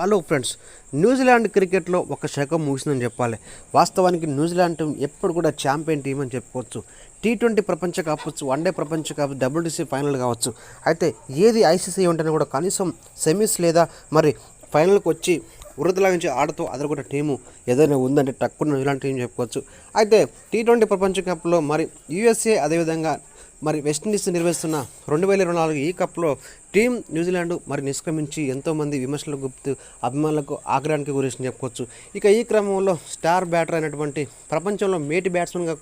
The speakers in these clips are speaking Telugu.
హలో ఫ్రెండ్స్ న్యూజిలాండ్ క్రికెట్లో ఒక శకం ముగిసిందని చెప్పాలి. వాస్తవానికి న్యూజిలాండ్ టీం ఎప్పుడు కూడా ఛాంపియన్ టీం అని చెప్పుకోవచ్చు. టీ ట్వంటీ ప్రపంచ కావచ్చు వన్డే ప్రపంచ కప్ డబ్ల్యూటీసీ ఫైనల్ కావచ్చు. అయితే ఏది ఐసీసీ ఉంటేనే కూడా కనీసం సెమీస్ లేదా మరి ఫైనల్కి వచ్చి వృద్ధులాగించి ఆడుతూ అదొకటి టీము ఏదైనా ఉందంటే టక్కున న్యూజిలాండ్ టీం చెప్పుకోవచ్చు. అయితే టీ ట్వంటీ ప్రపంచ కప్లో మరి యూఎస్ఏ అదేవిధంగా మరి వెస్టిండీస్ నిర్వహిస్తున్న రెండు వేల ఇరవై నాలుగు ఈ కప్లో టీం న్యూజిలాండ్ మరి నిష్క్రమించి ఎంతోమంది విమర్శలకు గుర్తు అభిమానులకు ఆగ్రహానికి గురించి చెప్పుకోవచ్చు. ఇక ఈ క్రమంలో స్టార్ బ్యాటర్ అయినటువంటి ప్రపంచంలో మేటి బ్యాట్స్మెన్గా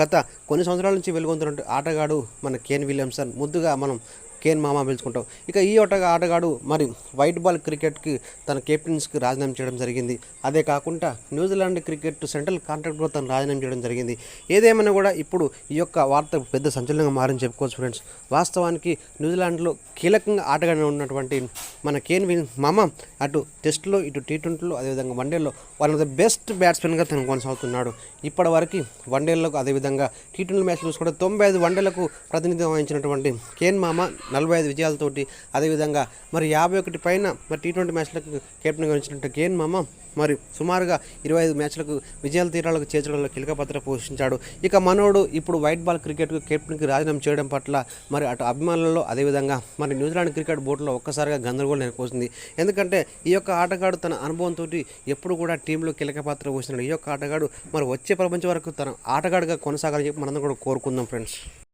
గత కొన్ని సంవత్సరాల నుంచి వెలుగొందినటువంటి ఆటగాడు మన కేన్ విలియమ్సన్. ముద్దుగా మనం కేన్ మామ పిలుచుకుంటాం. ఇక ఈ ఆటగా ఆటగాడు మరి వైట్ బాల్ క్రికెట్కి తన కెప్టెన్స్కి రాజీనామా చేయడం జరిగింది. అదే కాకుండా న్యూజిలాండ్ క్రికెట్ సెంట్రల్ కాంట్రాక్ట్ కూడా తను రాజీనామా చేయడం జరిగింది. ఏదేమైనా కూడా ఇప్పుడు ఈ యొక్క వార్త పెద్ద సంచలనంగా మారని చెప్పుకోవచ్చు ఫ్రెండ్స్. వాస్తవానికి న్యూజిలాండ్లో కీలకంగా ఆటగానే ఉన్నటువంటి మన కేన్ విన్ మామ అటు టెస్ట్లో ఇటు టీ ట్వంటీలో అదేవిధంగా వన్డేలో వన్ ఆఫ్ ద బెస్ట్ బ్యాట్స్మెన్గా తను కొనసాగుతున్నాడు. ఇప్పటి వరకు వన్డేలకు అదేవిధంగా టీ ట్వంటీ మ్యాచ్లు చూసుకుంటే తొంభై ఐదు వన్డేలకు ప్రాతినిధ్యం వహించినటువంటి కేన్ మామ నలభై ఐదు విజయాలతోటి అదేవిధంగా మరి యాభై ఒకటి పైన మరి టీ ట్వంటీ మ్యాచ్లకు కెప్టెన్గా వహించినట్టు కేన్ మామ మరి సుమారుగా ఇరవై ఐదు మ్యాచ్లకు విజయాల తీరాలకు చేర్చడంలో కీలక పాత్ర పోషించాడు. ఇక మనోడు ఇప్పుడు వైట్ బాల్ క్రికెట్కు కెప్టెన్కి రాజీనామా చేయడం పట్ల మరి అటు అభిమానులలో అదేవిధంగా మరి న్యూజిలాండ్ క్రికెట్ బోర్డులో ఒక్కసారిగా గందరగోళం నెలకొస్తుంది ఎందుకంటే ఈ యొక్క ఆటగాడు తన అనుభవంతో ఎప్పుడు కూడా టీంలో కీలక పాత్ర పోషించాడు ఈ యొక్క ఆటగాడు మరి వచ్చే ప్రపంచం వరకు తన ఆటగాడుగా కొనసాగాలని చెప్పి మనందరం కూడా కోరుకుందాం ఫ్రెండ్స్.